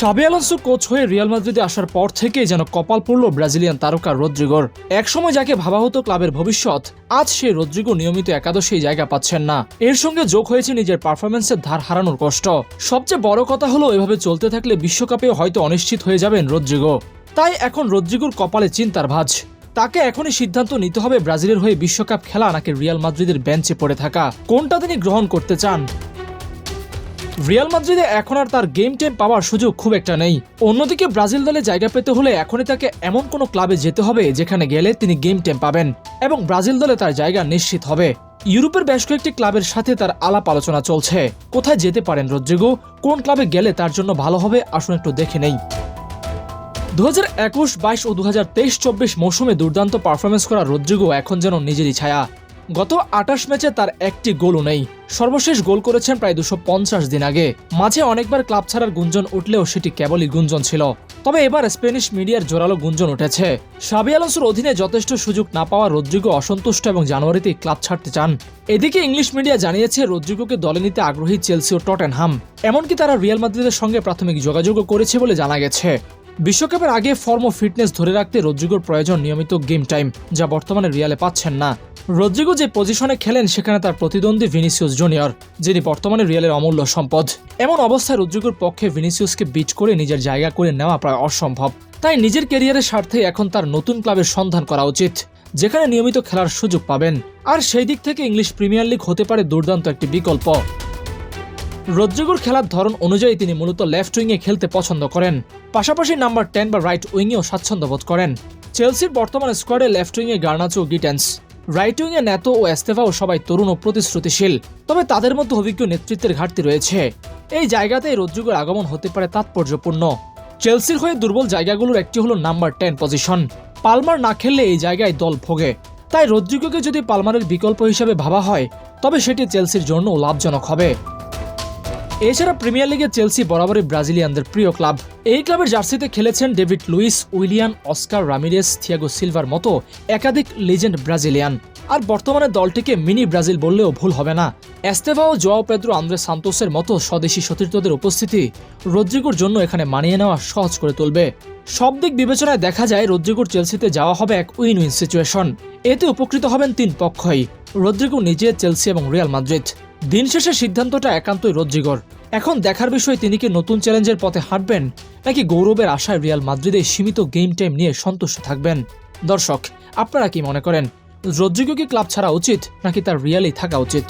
সাবি Alonso coach হয়ে Real মাদ্রিদে আসার পর থেকেই যেন কপাল পড়ল ব্রাজিলিয়ান তারকা রদ্রিগোর। একসময় যাকে ভাবা হতো ক্লাবের ভবিষ্যৎ, আজ সেই রদ্রিগো নিয়মিত একাদশেই জায়গা পাচ্ছেন না। এর সঙ্গে যোগ হয়েছে নিজের পারফরমেন্সের ধার হারানোর কষ্ট। সবচেয়ে বড় কথা হলো এভাবে চলতে থাকলে বিশ্বকাপে হয়তো অনিশ্চিত হয়ে যাবেন রদ্রিগো। তাই এখন রদ্রিগোর কপালে চিন্তার ভাঁজ। তাকে এখনই সিদ্ধান্ত নিতে হবে ব্রাজিলের হয়ে বিশ্বকাপ খেলা, নাকি রিয়াল মাদ্রিদের বেঞ্চে পড়ে থাকা। কোনটা তিনি গ্রহণ করতে চান? রিয়াল মাদ্রিদে এখন আর তার গেম টাইম পাওয়ার সুযোগ খুব একটা নেই। অন্যদিকে ব্রাজিল দলে জায়গা পেতে হলে এখনই তাকে এমন কোনো ক্লাবে যেতে হবে যেখানে গেলে তিনি গেম টাইম পাবেন এবং ব্রাজিল দলে তার জায়গা নিশ্চিত হবে। ইউরোপের বেশ কয়েকটি ক্লাবের সাথে তার আলাপ আলোচনা চলছে। কোথায় যেতে পারেন রদ্রিগো? কোন ক্লাবে গেলে তার জন্য ভালো হবে? আসুন একটু দেখে নেই। দু হাজার একুশ, বাইশ ও দু হাজার তেইশ, চব্বিশ মৌসুমে দুর্দান্ত পারফরমেন্স করা রদ্রিগো এখন যেন নিজেরই ছায়া। গত আটাশ ম্যাচে তার একটি গোলও নেই। সর্বশেষ গোল করেছেন প্রায় দুশো পঞ্চাশ দিন আগে। মাঝে অনেকবার ক্লাব ছাড়ার গুঞ্জন উঠলেও সেটি কেবলই গুঞ্জন ছিল। তবে এবার স্প্যানিশ মিডিয়ার জোরালো গুঞ্জন উঠেছে। সাবি আলোনসোর অধীনে যথেষ্ট সুযোগ না পাওয়া রদ্রিগো অসন্তুষ্ট এবং জানুয়ারিতে ক্লাব ছাড়তে চান। এদিকে ইংলিশ মিডিয়া জানিয়েছে, রদ্রিগোকে দলে নিতে আগ্রহী চেলসি ও টটেনহাম। এমনকি তারা রিয়াল মাদ্রিদের সঙ্গে প্রাথমিক যোগাযোগও করেছে বলে জানা গেছে। বিশ্বকাপের আগে ফর্ম ও ফিটনেস ধরে রাখতে রদ্রিগোর প্রয়োজন নিয়মিত গেম টাইম, যা বর্তমানে রিয়ালে পাচ্ছেন না। রদ্রিগো যে পজিশনে খেলেন, সেখানে তার প্রতিদ্বন্দ্বী ভিনিসিয়াস জুনিয়র, যিনি বর্তমানে রিয়ালের অমূল্য সম্পদ। এমন অবস্থায় রদ্রিগোর পক্ষে ভিনিসিয়াসকে বিট করে নিজের জায়গা করে নেওয়া প্রায় অসম্ভব। তাই নিজের ক্যারিয়ারের স্বার্থে এখন তার নতুন ক্লাবের সন্ধান করা উচিত, যেখানে নিয়মিত খেলার সুযোগ পাবেন। আর সেই দিক থেকে ইংলিশ প্রিমিয়ার লিগ হতে পারে দুর্দান্ত একটি বিকল্প। রদ্রিগোর খেলার ধরন অনুযায়ী তিনি মূলত লেফট উইংয়ে খেলতে পছন্দ করেন। পাশাপাশি নাম্বার টেন বা রাইট উইংয়েও স্বাচ্ছন্দ্য বোধ করেন। চেলসির বর্তমান স্কোয়াডে লেফট উইংয়ে গার্নাচো গিটেন্স। রাইট উইংয়ে ন্যাতো ও এস্তেভাও সবাই তরুণ ও প্রতিশ্রুতিশীল, তবে তাদের মধ্যে অভিজ্ঞ নেতৃত্বের ঘাটতি রয়েছে। এই জায়গাতেই রদ্রিগোর আগমন হতে পারে তাৎপর্যপূর্ণ। চেলসির হয়ে দুর্বল জায়গাগুলোর একটি হলো নাম্বার টেন পজিশন। পালমার না খেললে এই জায়গায় দল ভোগে। তাই রদ্রিগোকে যদি পালমারের বিকল্প হিসেবে ভাবা হয়, তবে সেটি চেলসির জন্য লাভজনক হবে। এছাড়া প্রিমিয়ার লিগে চেলসি বরাবরই ব্রাজিলিয়ানদের প্রিয় ক্লাব। এই ক্লাবের জার্সিতে খেলেছেন David Luiz Willian Oscar Ramires, Thiago silver মতো একাধিক লিজেন্ড ব্রাজিলিয়ান। আর বর্তমানে দলটিকে মিনি ব্রাজিল বললেও ভুল হবে না। এস্তেভা ও জোয়াও পেদ্রো, আন্দ্রে সান্তোসের মতো স্বদেশি সতীর্থদের উপস্থিতি রদ্রিগোর জন্য এখানে মানিয়ে নেওয়া সহজ করে তুলবে। সব দিক বিবেচনায় দেখা যায়, রদ্রিগোর চেলসিতে যাওয়া হবে এক উইন উইন সিচুয়েশন। এতে উপকৃত হবেন তিন পক্ষই, রদ্রিগো নিজে, চেলসি এবং রিয়াল মাদ্রিদ। দিন শেষে সিদ্ধান্তটা একান্তই রদ্রিগর। এখন দেখার বিষয়ে তিনি কি নতুন চ্যালেঞ্জের পথে হাঁটবেন, নাকি গৌরবের আশায় রিয়াল মাদ্রিদে সীমিত গেম টাইম নিয়ে সন্তুষ্ট থাকবেন? দর্শক, আপনারা কি মনে করেন রদ্রিগো কি ক্লাব ছাড়া উচিত, নাকি তার রিয়ালেই থাকা উচিত?